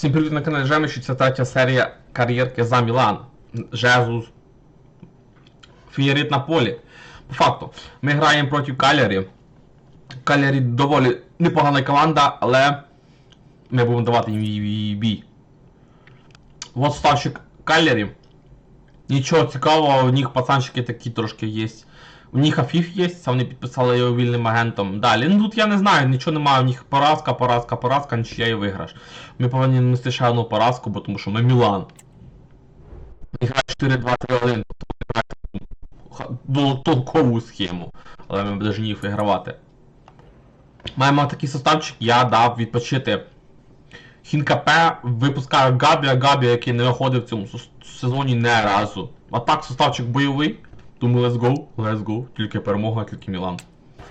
Всім привіт на каналі Жемичі, це третя серія кар'єрки за Мілан. Жезус. Фієрит на полі. По факту, ми граємо проти Калярі. Калярі доволі непогана команда, але ми будемо давати їм їй бій. Вот ставщик Калярі. Нічого цікавого, у них пацанчики такі трошки є. У них Афіф є, це вони підписали його вільним агентом. Далі, ну тут я не знаю, нічого немає, у них поразка, поразка, поразка, нічия і виграш. Ми повинні нести ще одну поразку, бо тому що ми Мілан. Ми граємо 4-2-3-1, тобто толкову схему, але ми повинні їх вигравати. Маємо такий составчик, я дав відпочити. Хінкапе випускає Габія, Габія, який не виходив в цьому сезоні не разу. А так, составчик бойовий. Тому let's go, let's go. Тільки перемога, тільки Мілан.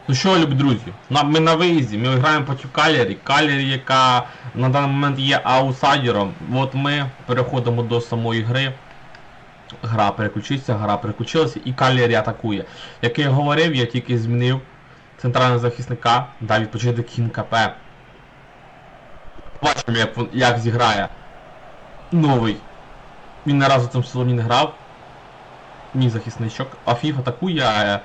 Ну що, любі друзі, ми на виїзді, ми граємо проти Калері. Калері, яка на даний момент є аутсайдером. От ми переходимо до самої гри. Гра переключиться, гра переключилася і Калері атакує. Як я говорив, я тільки змінив центрального захисника, дав відпочити Кінкапе. Бачимо, як, як зіграє новий. Він в цьому сезоні не грав. Мій захисничок. А Фіф атакує. е,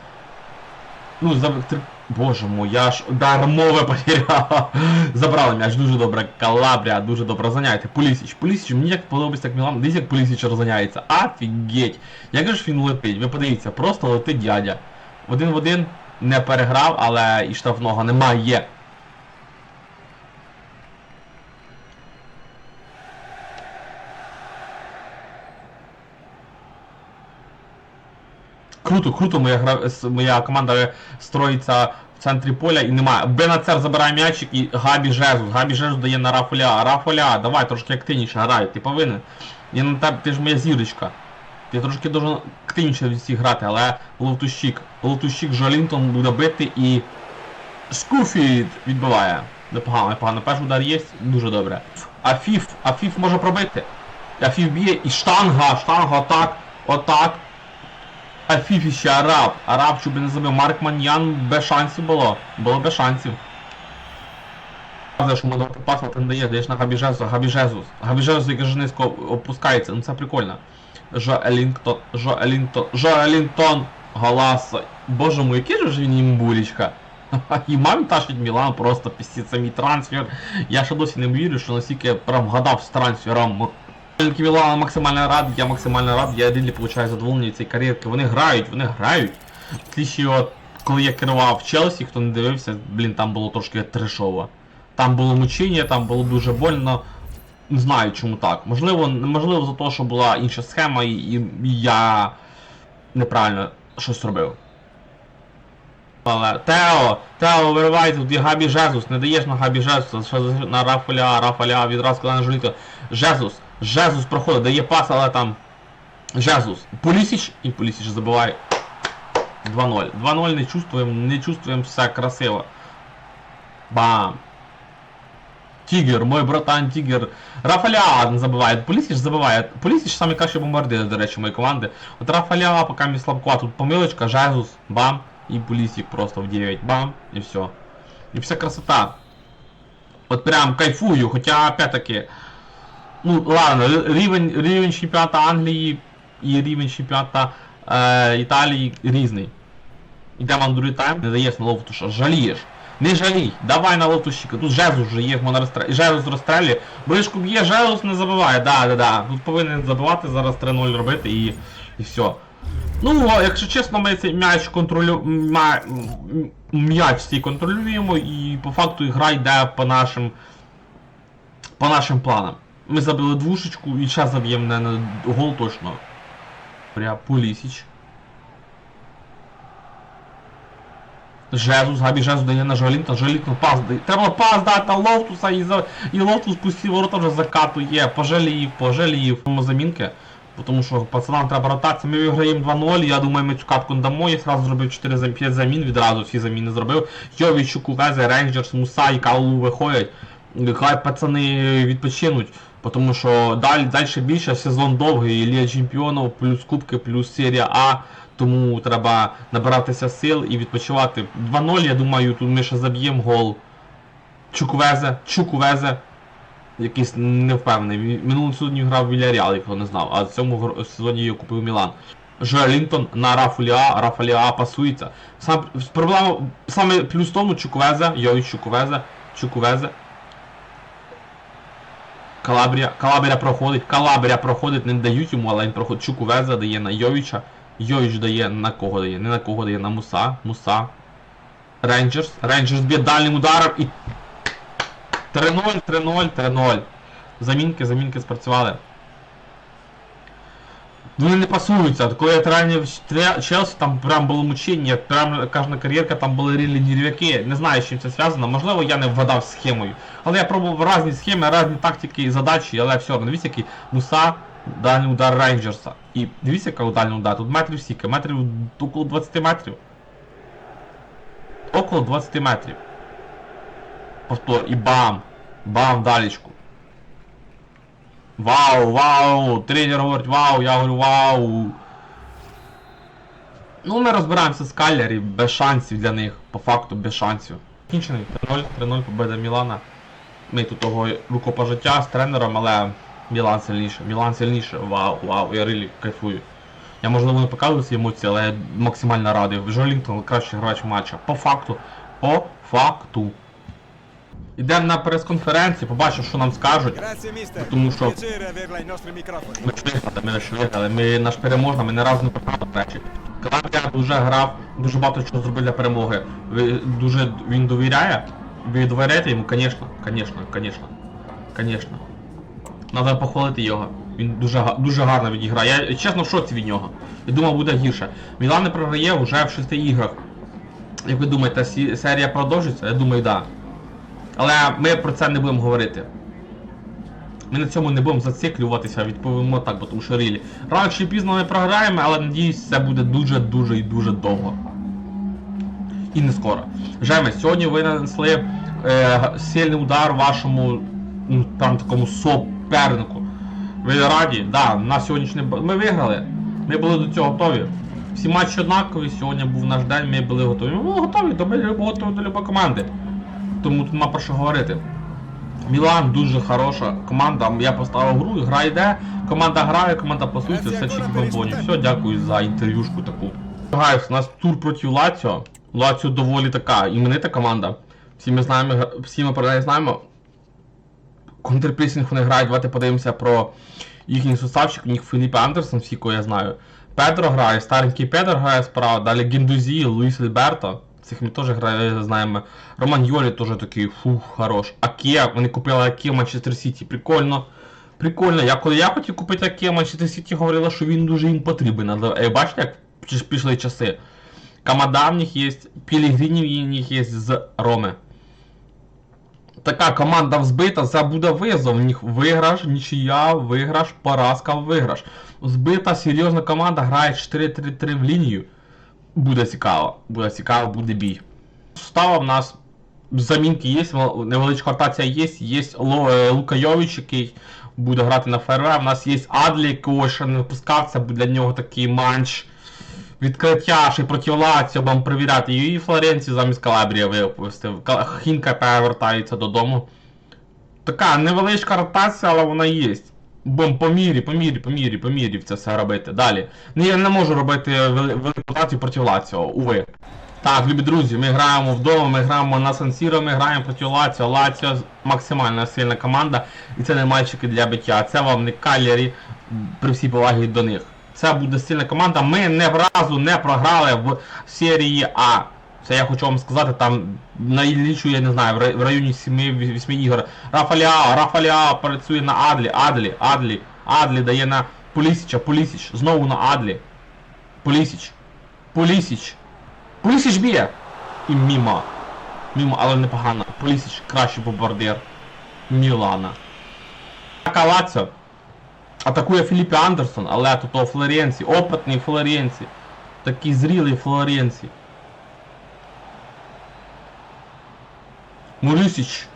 Ну, за... Боже мой, я ж дар мови потеряв. Забрали м'яч, дуже добре. Калабрія, дуже добре заняття. Полісіч. Полісіч, мені як подобається як Мілан. Дивіться, як Полісіч розганяється. Офігеть. Як же ж він летить? Ви подивіться, просто летить дядя. Один в один не переграв, але і штрафного немає. Круто, круто, моя гра, моя команда строїться в центрі поля і немає. Бенацер забирає м'ячик і Габі Жезус. Габі Жезус дає на Рафоля. Рафоля, давай трошки активніше грай, ти повинен. Я на тебе, ти ж моя зірочка. Ти трошки должен активніше від всіх грати, але Ловтущик. Ловтущик Жолінтон буде бити і Скуфід відбиває. Непогано, непогано. Перший удар є, дуже добре. Афіф, Афіф може пробити. Афіф б'є і штанга, штанга, отак, отак. Афіфі ще араб. Араб, щоб не забив. Марк Маньян без шансів було. Було без шансів. Що можна пас, ти не даєш, на Габіжезу, Габіжезус. Габіжезус, який ж низько опускається, ну це прикольно. Жо Елінгтон, Жо Елінгтон, Жо Елінгтон, Галаса. Боже мой, який же він імбулічка. І мам тащить Мілан просто піститься мій трансфер. Я ще досі не вірю, що настільки прям вгадав з трансфером. Тільки максимально рад, я максимально рад, я рідні получаю задоволення цієї кар'єрки. Вони грають, вони грають. Слідчі от, коли я керував Челсі, хто не дивився, блін, там було трошки трешово. Там було мучення, там було дуже больно. Не знаю чому так. Можливо, можливо за те, що була інша схема і, і я неправильно щось робив. Але Тео, Тео, виривай тут є Габі Жезус, не даєш на Габі Жезуса, на Рафаля, Рафаля відразу коли на Жоліто. Жезус, Жезус проходить, дає пас, але там Жезус. Полісіч і Полісіч забиває 2-0. 2-0 не чувствуємо, не чувствуємо все красиво. Бам. Тігер, мой братан Тігер. Рафаля не забиває. Полісіч забиває. Полісіч самі кращі бомбардири, до речі, моєї команди. От Рафаля поки мій слабко, а тут помилочка, Жезус, бам. І Полісік просто в 9, бам, і все. І вся красота. От прям кайфую, хоча опять-таки. Ну, ладно, рівень, рівень чемпіоната Англії і рівень чемпіоната е, Італії різний. Йдемо на другий тайм, не даєш на ловтуша, жалієш. Не жалій, давай на ловтущика. Тут Жезус вже є, можна розстріляти. Жезус розстрілює. Бришку б'є, Жезус не забиває, да, да, да. Тут повинен забивати, зараз 3-0 робити і, і все. Ну, якщо чесно, ми цей м'яч контролю... м'яч цей контролюємо і по факту гра йде по нашим по нашим планам. Ми забили двушечку і зараз заб'ємо на, гол точно. Пря Полісіч. Жезус, Габі Жезус дає на Жолінта, Жолінта пас дає. Треба пас дати Лофтуса і, за... і Лофтус пустив ворота вже закатує. Пожалів, пожалів. Замінки. Тому що пацанам треба ротація. Ми виграємо 2-0, я думаю, ми цю катку не дамо. Я зразу зробив 4 зам- 5 замін, відразу всі заміни зробив. Йовічу, Кувезе, Рейнджерс, Муса і Каулу виходять. Хай пацани відпочинуть. Тому що далі, далі більше сезон довгий, Лія Чемпіонів, плюс Кубки, плюс серія А. Тому треба набиратися сил і відпочивати. 2-0, я думаю, тут ми ще заб'ємо гол. Чуквезе, Чуквезе. якийсь не впевнений. Він Минулому сезоні грав в Вільяріал, якого не знав, а в цьому сезоні його купив Мілан. Жолінтон на Рафуліа, Рафаліа пасується. Сам проблема саме плюс тому Чуквезе, Йович Чуквезе, Чуквезе. Калабрія, Калабрія проходить, Калабрія проходить, не дають йому, але він проходить. Чуквезе дає на Йовіча. Йович дає на кого дає? Не на кого дає, на Муса. Муса. Рейнджерс. Рейнджерс б'є дальним ударом і 3-0, 3-0, 3-0. Замінки, замінки спрацювали. Вони не пасуються. Коли я Челсі, там прям було мучення, прям кожна кар'єрка, там були рілі нервяки. Не знаю, з чим це зв'язано. Можливо, я не вгадав з схемою. Але я пробував різні схеми, різні тактики і задачі, але все одно. Дивіться, який Муса, дальній удар Рейнджерса. І дивіться, яка дальній удар. Тут метрів стільки, метрів около 20 метрів. Около 20 метрів. Повтор. І бам! Бам, далечку. Вау, вау! Тренер говорить вау, я говорю вау. Ну, ми розбираємося з Калярі, без шансів для них, по факту без шансів. Кінчений 3-0, 3-0 победа Мілана. Ми тут того рукопожиття з тренером, але Мілан сильніше. Мілан сильніше. Вау, вау, я рилі кайфую. Я можливо не показую ці емоції, але я максимально радий. Жолінтон кращий гравець матча. По факту. По факту. Ідемо на прес-конференцію, побачимо, що нам скажуть. Тому що-. Ми ж виграли, ми ж виграли. Ми наш переможна, ми не разу не програли, речі. Калабрія дуже грав, дуже багато чого зробив для перемоги. Ви дуже він довіряє. Ви довіряєте йому, звісно, звісно, звісно. Звісно. Треба похвалити його. Він дуже, дуже гарно відіграє. Я чесно в шоці від нього. Я думав буде гірше. Мілан не програє вже в шести іграх. Як ви думаєте, серія продовжиться? Я думаю, так. Да. Але ми про це не будемо говорити. Ми на цьому не будемо зациклюватися, відповімо так, бо тому що рілі. Рано чи пізно ми програємо, але надіюсь, це буде дуже-дуже і дуже довго. І не скоро. Жеме, сьогодні ви нанесли е, сильний удар вашому ну, там такому супернику. Ви раді? Да, на сьогоднішній ми виграли. Ми були до цього готові. Всі матчі однакові, сьогодні був наш день, ми були готові. Ми були готові, до ми готові до любої команди. Тому тут нема про що говорити. Мілан дуже хороша команда. Я поставив гру, гра йде, команда грає, команда пасується, все чеки бомбоні. Все, дякую за інтерв'юшку таку. Гайс, у нас тур проти Лаціо. Лаціо доволі така іменита команда. Всі ми знаємо, всі ми про неї знаємо. Контрпресінг вони грають, давайте подивимося про їхній составчик, у них Філіппе Андерсон, всі кого я знаю. Педро грає, старенький Педро грає справа, далі Гіндузі, Луїс Альберто. Цих ми теж знаємо. Роман Йолі теж такий, фух, хорош. Аке, вони купили Аке в Манчестер Сіті. Прикольно. Прикольно. Я коли я хотів купити Аке, Манчестер Сіті говорила, що він дуже їм потрібен. Але, е, бачите, як пішли часи. Камада в них є, Пілігрінів в них є з Роми. Така команда взбита, це буде визов. В них виграш, нічия, виграш, поразка, виграш. Збита серйозна команда грає 4-3-3 в лінію. Буде цікаво. Буде цікаво, буде бій. Става в нас замінки є, невеличка ротація є, є е, Лука Йович, який буде грати на ФРВ. У нас є Адлі, якого ще не випускав, це буде для нього такий матч. Відкриття ще проти Лаціо, будемо перевіряти. І Флоренцію замість Калабрія випустив. Хінка повертається додому. Така невеличка ротація, але вона є. Бом по мірі, по мірі, по мірі, по мірі це все робити. Далі. Ну я не можу робити велику ротацію проти Лаціо, уви. Так, любі друзі, ми граємо вдома, ми граємо на Сан-Сіро, ми граємо проти Лаціо. Лаціо максимально сильна команда, і це не мальчики для биття. Це вам не калері при всій повагі до них. Це буде сильна команда. Ми не разу не програли в серії А. Це я хочу вам сказати, там найлічу, я не знаю, в рай- районі 7-8 ігор. Рафаляо, Рафаляо працює на Адлі, Адлі, Адлі, Адлі дає на Полісіча, Полісіч, знову на Адлі. Полісіч, Полісіч. Полісіч б'є! І мімо. Мімо, але непогано. Полісіч кращий бомбардир Мілана. Калацо. Атакує Філіппе Андерсон, але тут о Флоренці, опитний Флоренці. Такий зрілий Флоренці. Мурисіч.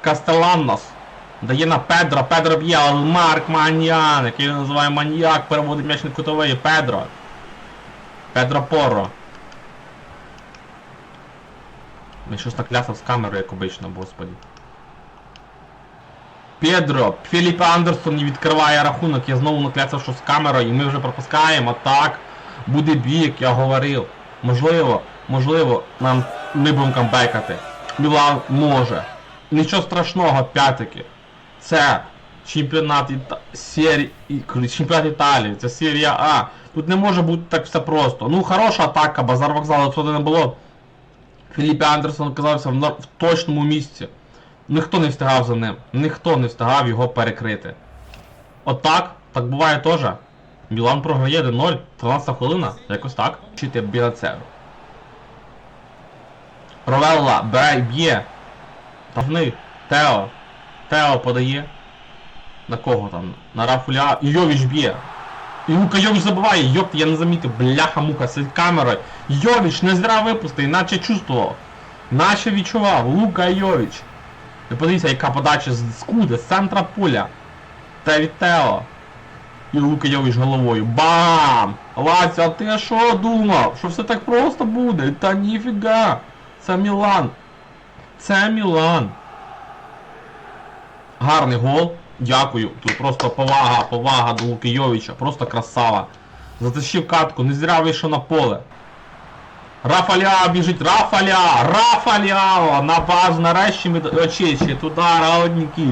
Кастеланнос. Дає на Педро, Педро б'є, Марк Маньян, який він називає маньяк, переводить м'яч на кутовий. Педро. Педро Порро. Ми щось так лясав з камерою, як обично, господі. Педро, Філіппе Андерсон не відкриває рахунок, я знову наклявся, що з камерою, і ми вже пропускаємо, так. Буде бій, як я говорив. Можливо, можливо, нам ми будемо камбекати. Мілан може. Нічого страшного, п'ятики. Це чемпіонат Іта... Сері... чемпіонат Італії, це серія А. Тут не може бути так все просто. Ну, хороша атака, базар вокзалу, тут не було. Філіппе Андерсон оказався в, в точному місці. Ніхто не встигав за ним. Ніхто не встигав його перекрити. Отак, так буває теж. Мілан програє 1-0, 13 хвилина, якось так. Чити Біацеру. Ровелла, бере б'є. Там Тео. Тео подає. На кого там? На Рафуля. І Йовіч б'є. І Лука Йовіч забиває, йопт, я не замітив, бляха-муха, з камерою. Йовіч не зря випустив, наче чувствував. Наче відчував, Лука Йовіч. Ви подивіться, яка подача з скуди, з центра поля. Та від Тео. І Лука Йовіч головою. Бам! Вася, а ти що думав? Що все так просто буде? Та ніфіга! Це Мілан. Це Мілан. Гарний гол. Дякую. Тут просто повага, повага до Луки Йовіча. Просто красава. Затащив катку, не зря вийшов на поле. Рафаля біжить, Рафаля! Рафаля! На базу, нарешті ми очищі, туди, родники.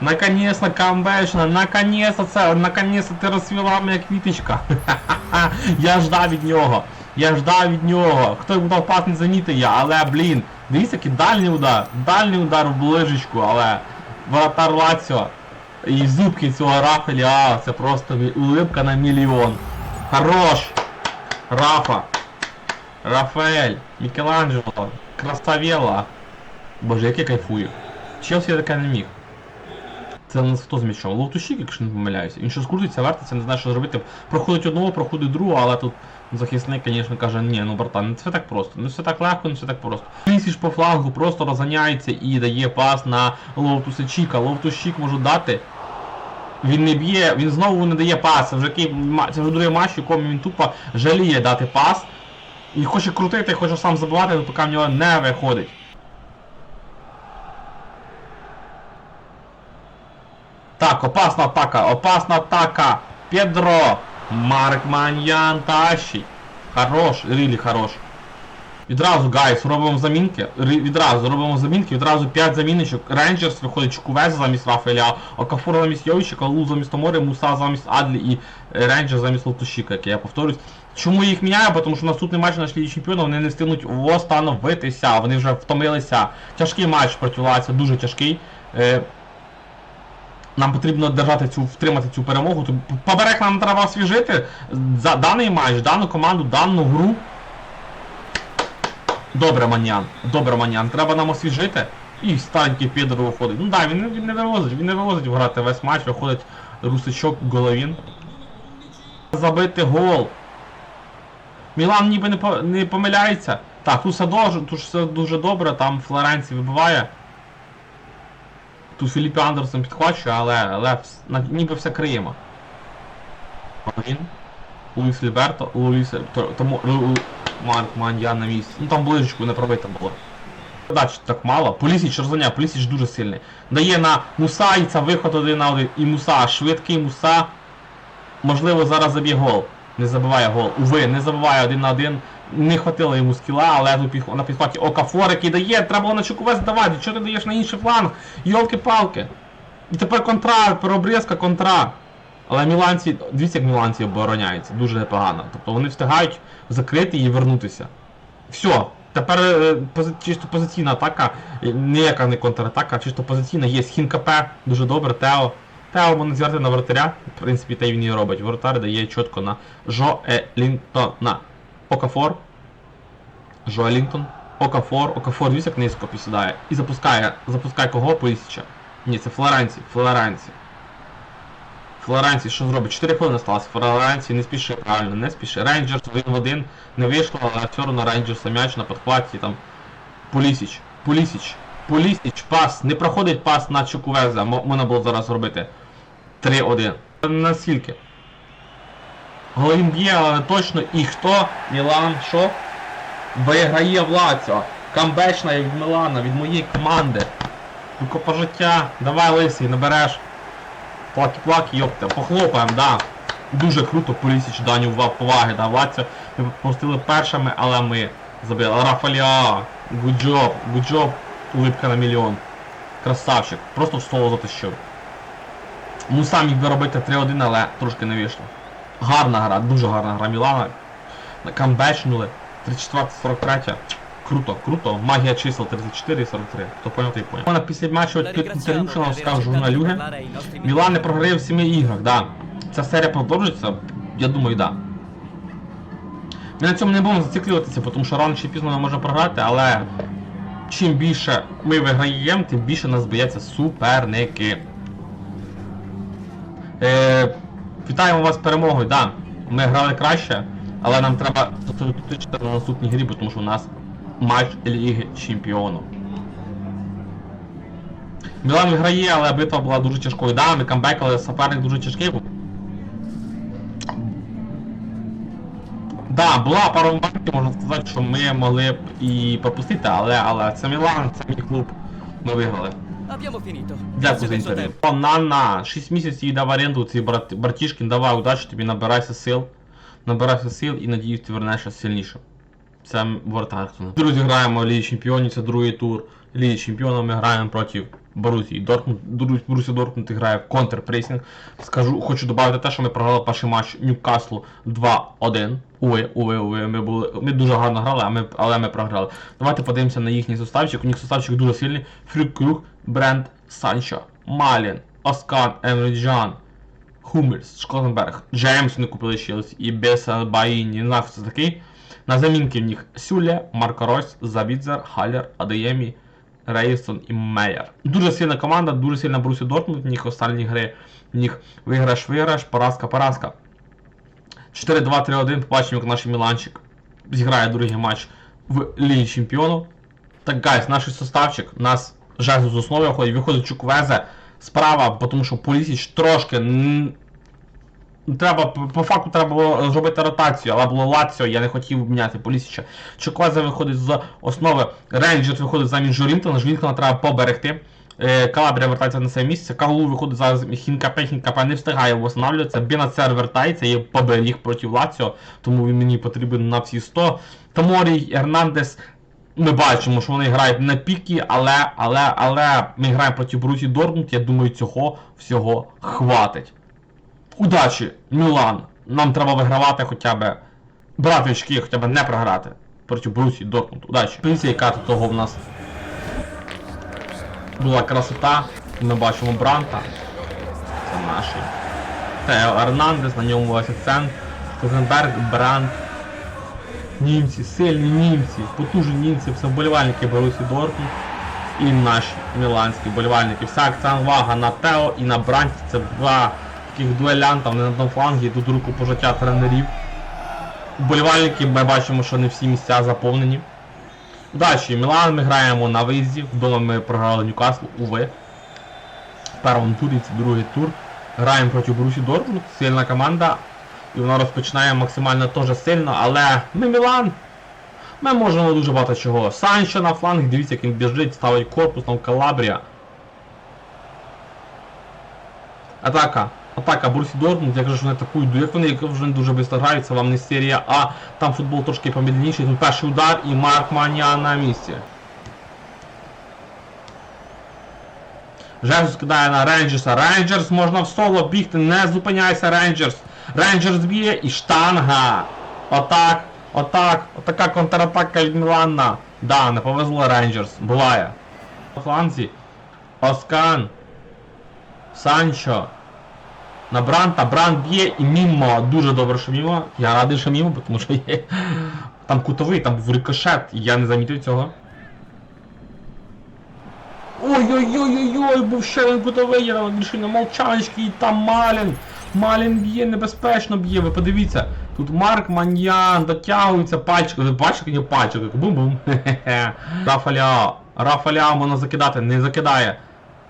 Наконец-то камбешна, наконец-то це, наконец-то ти розцвіла моя квіточка. Я ждав від нього. Я ждав від нього. Хто йому дав пас не замітив я, але, блін, дивіться, який дальній удар. Дальній удар в ближечку, але воротар Лаціо. І зубки цього Рафаля, а, це просто улипка на мільйон. Хорош! Рафа! Рафаель, Мікеланджело, Красавела. Боже, як я кайфую. Челсі я таке не міг. Це нас хто з м'ячом? Ловтущик, якщо не помиляюся. Він що скрутиться, вертиться, не знає, що зробити. Проходить одного, проходить другого, але тут захисник, звісно, каже, ні, ну братан, не все так просто. Не все так легко, не все так просто. Лісіш по флангу просто розганяється і дає пас на Ловтуса Чіка. Ловтус Чік може дати. Він не б'є, він знову не дає пас. Це вже, який це вже другий матч, якому він тупо жаліє дати пас. І хоче крутити, хоче сам забивати, але поки в нього не виходить. Так, опасна атака, опасна атака. Педро. Марк Маньян тащить. Хорош, рілі хорош. Відразу, гайс, робимо замінки. Відразу робимо замінки, відразу 5 заміночок. Рейнджерс виходить Чукувез замість Рафаеля, Окафур замість Йовича, Калу замість Томори, Муса замість Адлі і е, Рейнджер замість Лотушіка, як я повторюсь. Чому їх міняю? Тому що наступний матч на шлі чемпіона вони не встигнуть восстановитися, вони вже втомилися. Тяжкий матч Лаціо, дуже тяжкий. Нам потрібно держати цю, втримати цю перемогу. Тобто Поперек нам треба освіжити за даний матч, дану команду, дану гру. Добре, Маньян, добре, Маньян, треба нам освіжити. І встаньки Педро виходить. Ну да, він, він не вивозить, він не вивозить грати весь матч, виходить Русичок, Головін. Забити гол. Мілан ніби не, по, помиляється. Так, тут все, дуже, тут все дуже добре, там Флоренцій вибиває. Тут Філіппі Андерсон підхвачує, але, але ніби все криємо. Він. Луїс Ліберто, Луїс тому Марк Маньян на місці. Ну там ближечку не пробито було. Передач так мало. Полісіч розганяє, Полісіч дуже сильний. Дає на Муса і це виход один на один. І Муса, швидкий Муса. Можливо, зараз заб'є гол. Не забиває гол. Уви, не забиває один на один. Не хватило йому скіла, але на підхваті Окафор, який дає, треба було на Чуковець давати. Чого ти даєш на інший фланг? Йолки-палки. І тепер контра, переобрізка, контра. Але міланці, дивіться, як міланці обороняються, дуже непогано. Тобто вони встигають закрити і вернутися. Все. Тепер е, чисто позиційна атака, е, ніяка не контратака, чисто позиційна. Є Хін КП, дуже добре, Тео. Тео можна зв'язати на вратаря, в принципі, те він і робить. Воротар дає чітко на Жо Елінтона. Окафор. Жоелінтон, Окафор. Окафор, дивіться, як низько посідає. І запускає. Запускає кого? Полісіча. Ні, це Флоренці. Флоренці. Флоренці, що зробить? 4 хвилини сталося. Флоренці не спіши, правильно, не спіши. Рейнджерс один в один не вийшло, але все одно Рейнджерса м'яч на підхваті там. Полісіч, Полісіч, Полісіч, пас, не проходить пас на Чукувеза, Мо- можна було зараз зробити. 3-1. Наскільки? Але точно. І хто? Мілан, що? Виграє Влаціо. Камбечна від Мілана, від моєї команди. Викопа життя, давай лисий, набереш. Плаки-плаки, йопте, похлопаємо, да. Дуже круто, Полісіч даню ва- поваги, да, Лаціо. Ми пропустили першими, але ми забили. Рафаліа, good job, улипка на мільйон. Красавчик, просто в соло затащив. Ну сам міг би робити 3-1, але трошки не вийшло. Гарна гра, дуже гарна гра Мілана. Камбечнули. 34-43. Круто, круто. Магія чисел 34 і 43. Хто поняв, той поняв. Вона після матчу aver сказав журналюги. Мілан не програє в 7 іграх, да. Ця серія продовжиться, я думаю, да. Ми на цьому не будемо зациклюватися, тому що рано чи пізно ми можемо програти, але чим більше ми виграємо, тим більше нас бояться суперники. Е, вітаємо вас з перемогою, да. Ми грали краще, але нам треба зосередоточитися на наступній грі, тому що у нас матч Ліги Чемпіонів. Мілан виграє, але битва була дуже тяжкою. Да, ми камбекали, суперник дуже тяжкий був. Да, була пару моментів, можна сказати, що ми могли б і пропустити, але, але це Мілан, це мій клуб. Ми виграли. Abbiamo finito. Дякую за інтерв'ю. tempo. На-на, 6 місяців йде в оренду цей брат, братішкін, давай удачі тобі, набирайся сил. Набирайся сил і надіюсь, ти вернешся сильніше. Це воротар. Друзі, граємо Лігі Чемпіонів, це другий тур. Ліги Чемпіонів ми граємо проти Борусії Дортмунд. Борусія Дортмунд грає в контрпресінг. Скажу, хочу додати те, що ми програли перший матч Ньюкаслу 2-1. Уве, уве, уве, ми були. Ми дуже гарно грали, а ми, але ми програли. Давайте подивимося на їхній составчик. У них составчик дуже сильний. Фрюк Бренд, Санчо, Малін, Оскан, Емреджан, Хумельс, Шкотенберг, Джеймс не купили Челсі і Беса Баїні, знаю, хто це такий. На замінки в них Сюля, Марко Ройс, Забідзер, Халлер, Адеємі, Рейсон і Мейер. Дуже сильна команда, дуже сильна Брусі Дортмунд, в них останні гри, в них виграш-виграш, поразка-поразка. 4-2-3-1, побачимо, як наш Міланчик зіграє другий матч в Лігі Чемпіонів. Так, гайс, наш составчик, у нас Жезу з основи виходить, виходить Чуквезе справа, тому що Полісіч трошки. Треба, по факту треба було зробити ротацію, але було Лаціо, я не хотів міняти Полісіча. Чуквезе виходить з основи, Рейнджерс виходить замість Жорінтона, Жорінтона треба поберегти. Е, Калабрія вертається на своє місце, Каглу виходить зараз Хінкапе, Хінкапе не встигає восстанавлюватися, Бінацер вертається, є поберіг проти Лаціо, тому він мені потрібен на всі 100. Таморій, Ернандес, ми бачимо, що вони грають на піки, але, але, але ми граємо проти Бруті Дортмунд, я думаю, цього всього хватить. Удачі, Мілан. Нам треба вигравати хоча б. Брати очки, хоча б не програти. Проти Брусі, Дортмунд. Удачі. Пенсія, яка того в нас була красота. Ми бачимо Бранта. Це наші. Тео Ернандес, на ньому ось акцент. Козенберг, Брант. Німці, сильні німці, потужні німці, це вболівальники Борусі Дортмунд і наші міланські вболівальники. Вся акцент увага на Тео і на Бранті. Це два таких дуелянта, вони на одному флангі, йдуть руку пожиття тренерів. Вболівальники, ми бачимо, що не всі місця заповнені. Удачі, Мілан ми граємо на виїзді. Вдома ми програли Ньюкасл, уви. В першому турі це другий тур. Граємо проти Борусі Дортмунд, сильна команда. І вона розпочинає максимально теж сильно, але ми Мілан. Ми можемо дуже багато чого. Санчо на фланг, дивіться, як він біжить, ставить корпус, там Калабрія. Атака. Атака Борусі Дортмунд, як же ж вони атакують, як вони, вже вони дуже швидко грають, це вам не серія А, там футбол трошки помідленіший, тут перший удар і Марк Маніан на місці. Жезус кидає на Рейнджерса. Рейнджерс можна в соло бігти, не зупиняйся, Рейнджерс. Рейнджерс б'є і штанга. Отак, отак, отака контратака від Мілана. Да, не повезло Рейнджерс. Буває. На фланзі. Оскан. Санчо. На Бранта. Брант б'є і мімо. Дуже добре, що мімо. Я радий, що мімо, тому що є. Там кутовий, там був рикошет, і я не замітив цього. Ой-ой-ой-ой-ой, був ще один кутовий, я більше на молчаночки, і там Малін. Малін б'є, небезпечно б'є, ви подивіться. Тут Марк Маньян дотягується пальчик, бачите, який пальчик, бум-бум. Рафаля, Рафаля можна закидати, не закидає.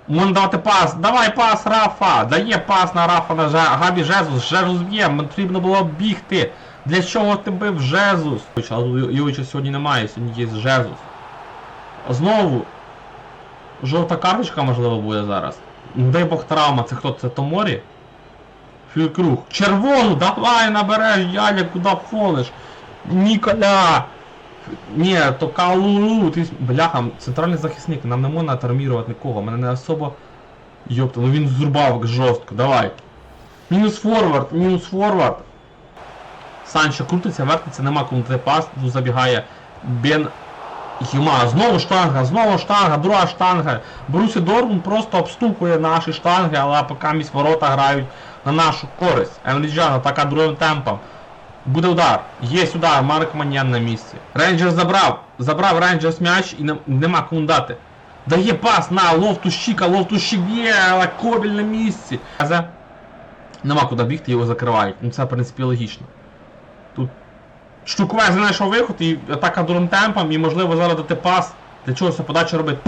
Можна давати пас, давай пас, Рафа! Дає пас на Рафа на Жа... Габі Жезус, Жезус б'є, потрібно було бігти. Для чого ти бив Жезус? Йовича сьогодні немає, сьогодні є Жезус. Знову жовта карточка, можливо, буде зараз. Дай Бог травма, це хто? Це Томорі? Фількруг. Червону, давай набереш, дядя, куди фолиш? Ніколя! Ні, то Калулу, ти... Бляха, центральний захисник, нам не можна травмірувати нікого, мене не особо... Йопта, ну він зрубав жорстко, давай. Мінус форвард, мінус форвард. Санчо крутиться, вертиться, нема кому пас, тут забігає Бен Юма. Знову штанга, знову штанга, друга штанга. Борусі Дортмунд просто обстукує наші штанги, але поки місь ворота грають на нашу користь. Емліджан атака другим темпом. Буде удар. Є удар, Марк Маньян на місці. Рейнджер забрав. Забрав Рейнджерс м'яч і не- нема кому дати. Дає пас на Лофтущика, Лофтущик є, але Кобель на місці. Нема куди бігти, його закривають. Ну це в принципі логічно. Тут Штукве знайшов виход і атака дурним темпом, і можливо зараз дати пас. Для чого це подача робити?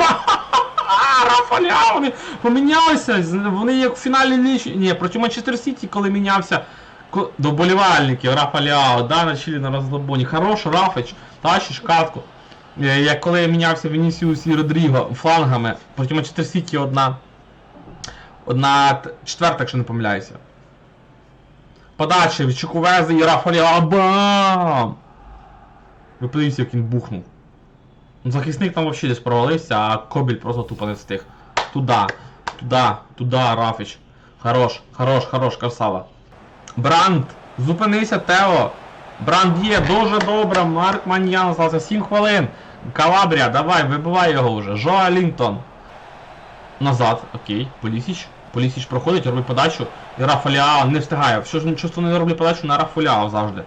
Рафаля! Вони помінялися! Вони як в фіналі лічі. Ні, проти Манчестер Сіті, коли мінявся до болівальників Рафаляо, да, на чилі на розлабоні. Хорош, Рафич, тащиш катку. Е, Як коли мінявся Вінісіус і Родріго флангами, проти Манчестер Сіті одна. Одна четверта, якщо не помиляюся. Подача від Чукувези і Рафаля бам! Ви подивіться, як він бухнув. Ну, Захисник там взагалі десь провалився, а Кобіль просто тупо не встиг. Туда, туда, туда, Рафіч. Хорош, хорош, хорош, красава. Бранд, зупинися, Тео. Бранд є, дуже добре. Марк Маньян залишилося 7 хвилин. Калабрія, давай, вибивай його вже. Жоа Лінтон. Назад, окей, Полісіч. Полісіч проходить, робить подачу. І Рафаляо не встигає. Все ж чувство не роблять подачу на Рафаляо завжди.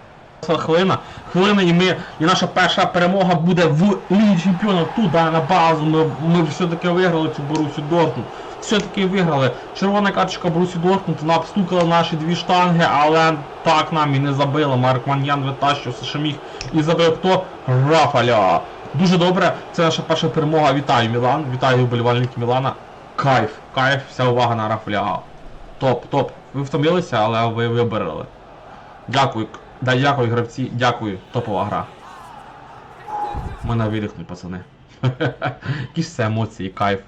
Хвилина, хвилина, і ми, і наша перша перемога буде в Лігі Чемпіонів туди на базу. Ми, ми все-таки виграли цю Борусю Дортмунд. Все-таки виграли. Червона карточка Борусі Дортмунд, вона обстукала наші дві штанги, але так нам і не забила. Марк Маньян витащився, що міг. І забив хто? Рафаля. Дуже добре. Це наша перша перемога. Вітаю Мілан. Вітаю вболівальники Мілана. Кайф, кайф, вся увага на Рафаля. Топ, топ. Ви втомилися, але ви вибрали. Дякую. Да, дякую, гравці, дякую. Топова гра. Мене видихнуть, пацани. Якісь це емоції, кайф.